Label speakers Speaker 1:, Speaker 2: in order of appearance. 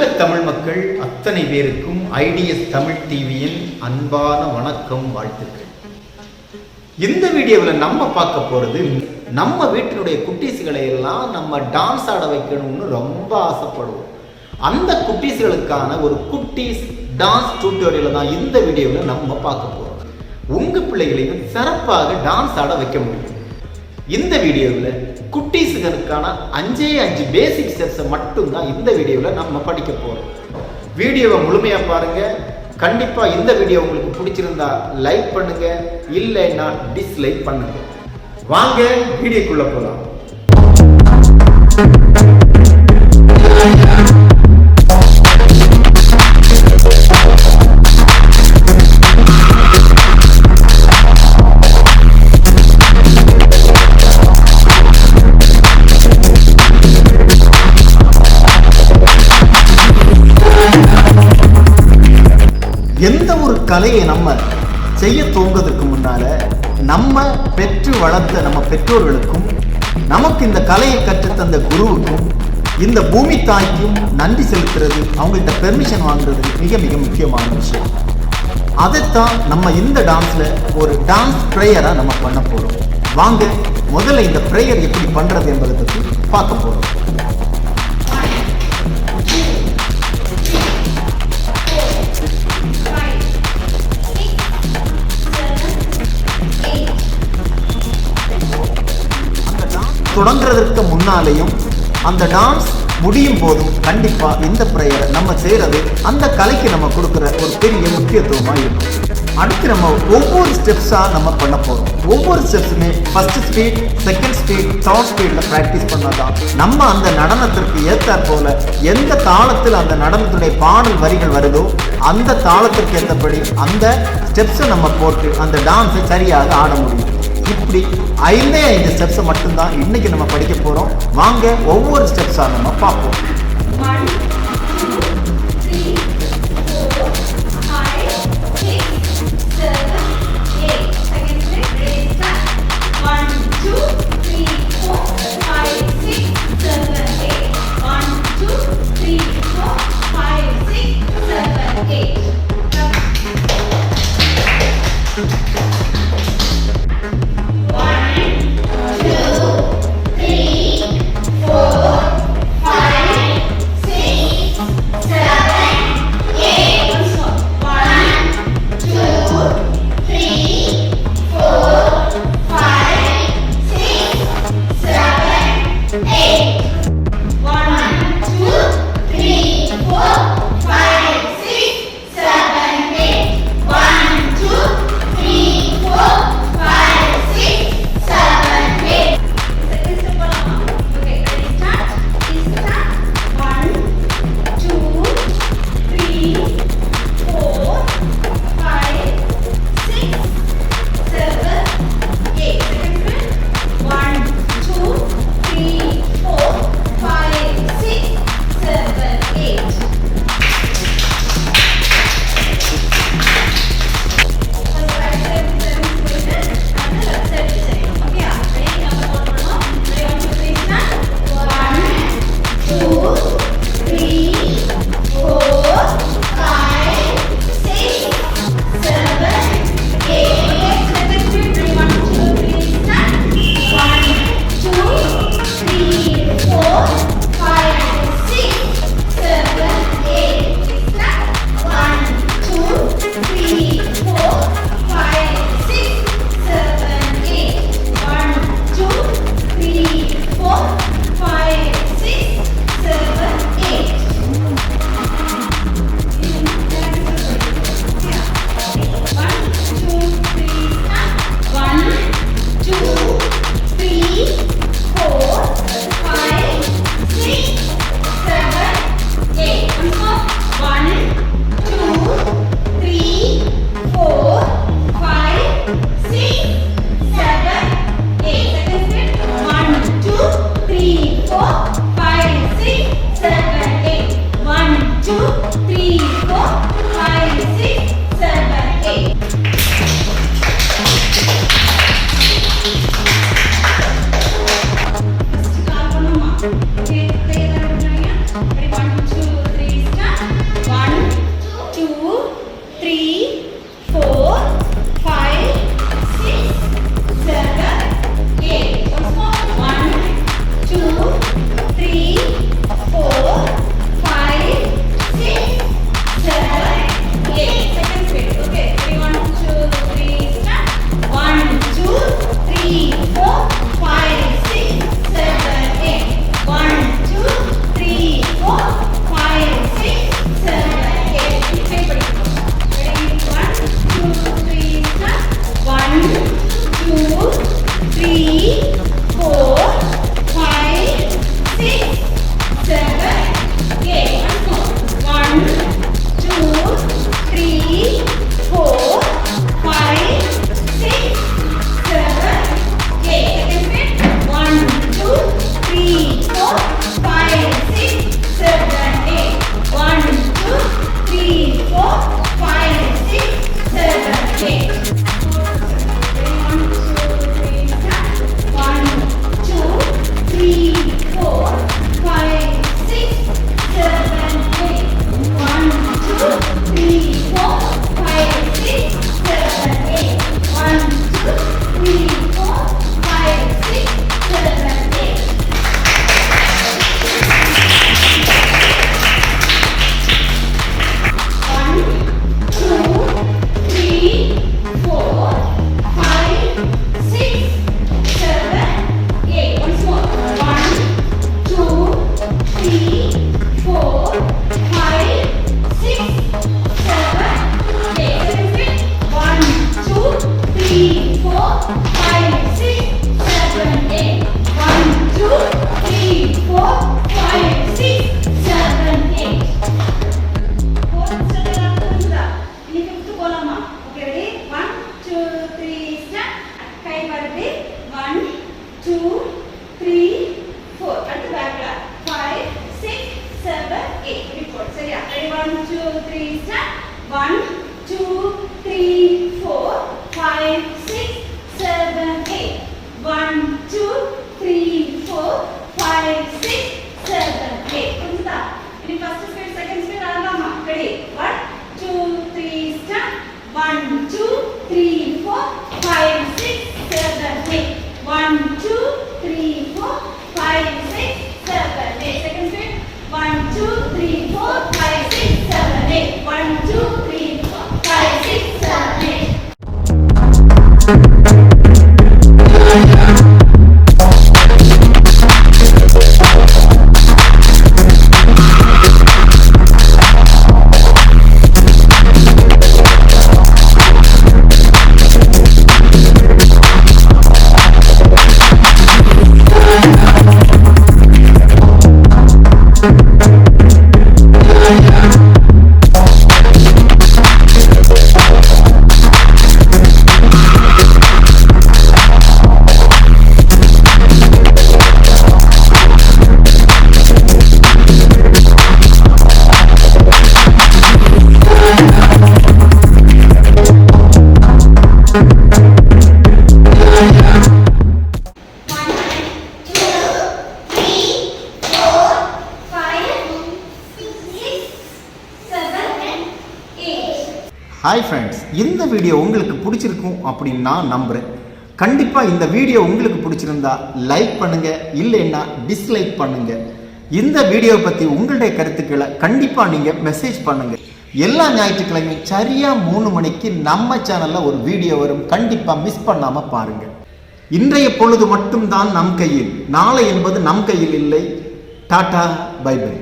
Speaker 1: உலக தமிழ் மக்கள் அத்தனை பேருக்கும் ஐடிஎஸ் தமிழ் டிவியின் அன்பான வணக்கம் வாழ்த்துக்கள். இந்த வீடியோவில் நம்ம பார்க்க போறது நம்ம வீட்டினுடைய குட்டீஸ்களை எல்லாம் நம்ம டான்ஸ் ஆட வைக்கணும்னு ரொம்ப ஆசைப்படுவோம். அந்த குட்டீஸ்களுக்கான ஒரு குட்டீஸ் டான்ஸ் டியூட்டோரியலை தான் இந்த வீடியோவில் நம்ம பார்க்க போறோம். உங்க பிள்ளைகளையும் சிறப்பாக டான்ஸ் ஆட வைக்க முடியும். இந்த வீடியோவில் குட்டீஸுகளுக்கான அஞ்சே அஞ்சு பேசிக் ஸ்டெப்ஸை மட்டும்தான் இந்த வீடியோவில் நம்ம படிக்க போகிறோம் வீடியோவை முழுமையாக பாருங்க. கண்டிப்பாக இந்த வீடியோ உங்களுக்கு பிடிச்சிருந்தா லைக் பண்ணுங்கள் இல்லைன்னா டிஸ்லைக் பண்ணுங்கள் வாங்க வீடியோக்குள்ளே போகலாம் எந்த ஒரு கலையை நம்ம செய்ய தோங்குறதுக்கு முன்னால நம்ம பெற்று வளர்த்த நம்ம பெற்றோர்களுக்கும் நமக்கு இந்த கலையை கற்றுத்தந்த குருவுக்கும் இந்த பூமி தாய்க்கும் நன்றி செலுத்துறது அவங்கள்ட்ட பெர்மிஷன் வாங்குறது மிக மிக முக்கியமான விஷயம். அதைத்தான் நம்ம இந்த டான்ஸில் ஒரு டான்ஸ் ப்ரேயராக நம்ம பண்ண போகிறோம் வாங்க முதல்ல இந்த ப்ரேயர் எப்படி பண்ணுறது என்பதை பற்றி பார்க்க போகிறோம் தொடங்குறதற்கு முன்னாலேயும் அந்த டான்ஸ் முடியும் போதும் கண்டிப்பாக இந்த ப்ரேயரை நம்ம செய்கிறது அந்த கலைக்கு நம்ம கொடுக்குற ஒரு பெரிய முக்கியத்துவமாக இருக்கும். அடுத்து நம்ம ஒவ்வொரு ஸ்டெப்ஸாக நம்ம பண்ண போகிறோம் ஒவ்வொரு ஸ்டெப்ஸுமே first speed second speed third ஸ்பீடில் ப்ராக்டிஸ் பண்ணால் தான் நம்ம அந்த நடனத்திற்கு ஏற்றாற் போல எந்த தாளத்தில் அந்த நடனத்துடைய பாடல் வரிகள் வருதோ அந்த தாளத்திற்கு ஏற்றபடி அந்த ஸ்டெப்ஸை நம்ம போட்டு அந்த டான்ஸை சரியாக ஆட முடியும். இப்படி ஐந்தே ஐந்து ஸ்டெப்ஸை மட்டும்தான் இன்னைக்கு நம்ம படிக்க போறோம். வாங்க ஒவ்வொரு ஸ்டெப்ஸா நம்ம பார்ப்போம்.
Speaker 2: One, two, three, four, five, six, One, two, three, step. One, two, three, four, five, Thank you.
Speaker 1: Hi friends இந்த வீடியோ உங்களுக்கு பிடிச்சிருக்கும் அப்படின்னு நான் நம்புகிறேன் கண்டிப்பாக இந்த வீடியோ உங்களுக்கு பிடிச்சிருந்தா லைக் பண்ணுங்கள் இல்லைன்னா டிஸ்லைக் பண்ணுங்கள் இந்த வீடியோவை பற்றி உங்களுடைய கருத்துக்களை கண்டிப்பாக நீங்கள் மெசேஜ் பண்ணுங்கள் எல்லா ஞாயிற்றுக்கிழமையும் சரியாக மூணு மணிக்கு நம்ம சேனலில் ஒரு வீடியோ வரும். கண்டிப்பாக மிஸ் பண்ணாமல் பாருங்கள் இன்றைய பொழுது மட்டும்தான் நம் கையில். நாளை என்பது நம் கையில் இல்லை. Tata bye by